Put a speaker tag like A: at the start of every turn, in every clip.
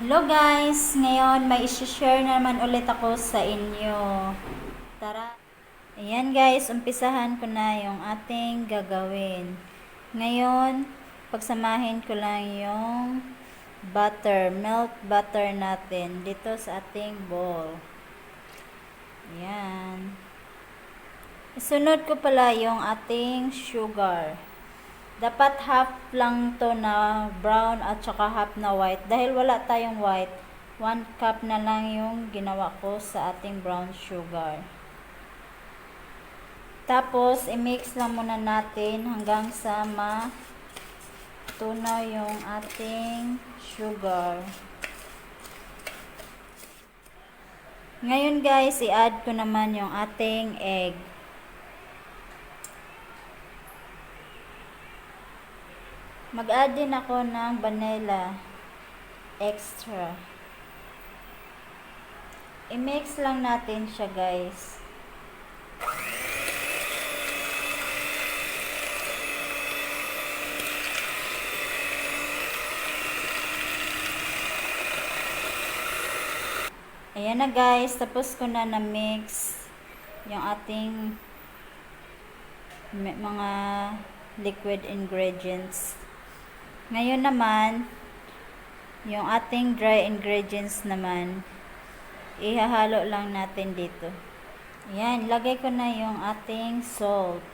A: Hello guys! Ngayon may isi-share naman ulit ako sa inyo. Tara! Ayan guys, umpisahan ko na yung ating gagawin. Ngayon, pagsamahin ko lang yung butter, melt butter natin dito sa ating bowl. Ayan. Isunod ko pala yung ating sugar. Dapat half lang to na brown at saka half na white. Dahil wala tayong white, 1 cup na lang yung ginawa ko sa ating brown sugar. Tapos, i-mix lang muna natin hanggang sa matunaw yung ating sugar. Ngayon guys, i-add ko naman yung ating egg. Mag-add din ako ng vanilla extra. I-mix lang natin siya guys. Ayan na guys, tapos ko na na-mix yung ating mga liquid ingredients. Ngayon naman, yung ating dry ingredients naman, ihahalo lang natin dito. Ayan, lagay ko na yung ating salt.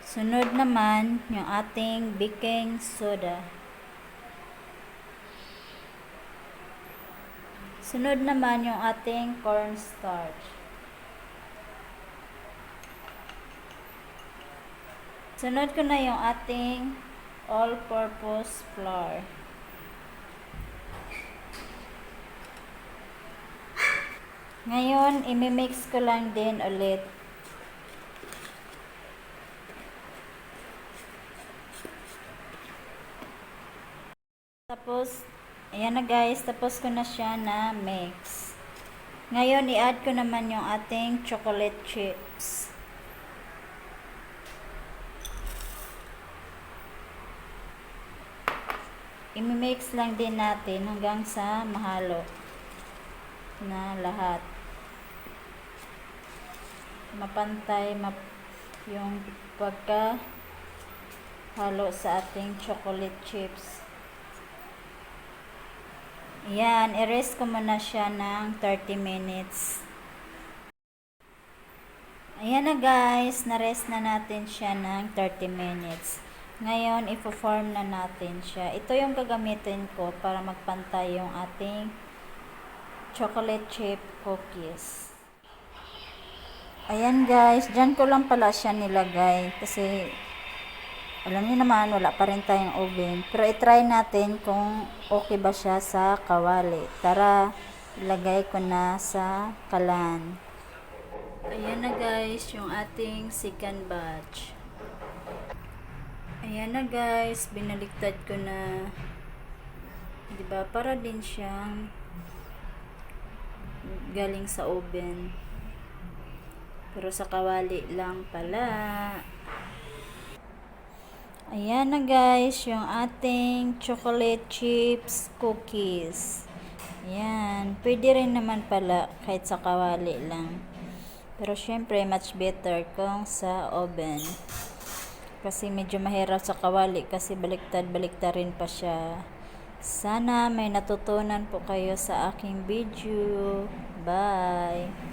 A: Sunod naman, yung ating baking soda. Sunod naman yung ating cornstarch. Sunod ko na yung ating all-purpose flour. Ngayon, imimix ko lang din ulit. Tapos, ayan na guys, tapos ko na siya na mix. Ngayon, i-add ko naman yung ating chocolate chips. Imimix lang din natin hanggang sa mahalo na lahat. Mapantay map yung pagka halo sa ating chocolate chips. Yan, i-rest ko muna siya ng 30 minutes. Ayan na guys, na-rest na natin siya ng 30 minutes. Ngayon, i-form na natin siya. Ito yung gagamitin ko para magpantay yung ating chocolate chip cookies. Ayan guys, dyan ko lang pala siya nilagay kasi alam niyo naman, wala pa rin tayong oven. Pero itry natin kung okay ba siya sa kawali. Tara, ilagay ko na sa kalan. Ayan na guys, yung ating second batch. Ayan na guys, binaliktad ko na. 'Di ba? Para din siyang galing sa oven. Pero sa kawali lang pala. Ayan na guys, yung ating chocolate chips cookies. Ayan. Pwede rin naman pala kahit sa kawali lang. Pero syempre, much better kung sa oven. Kasi medyo mahirap sa kawali kasi baliktad-baliktad rin pa siya. Sana may natutunan po kayo sa aking video. Bye!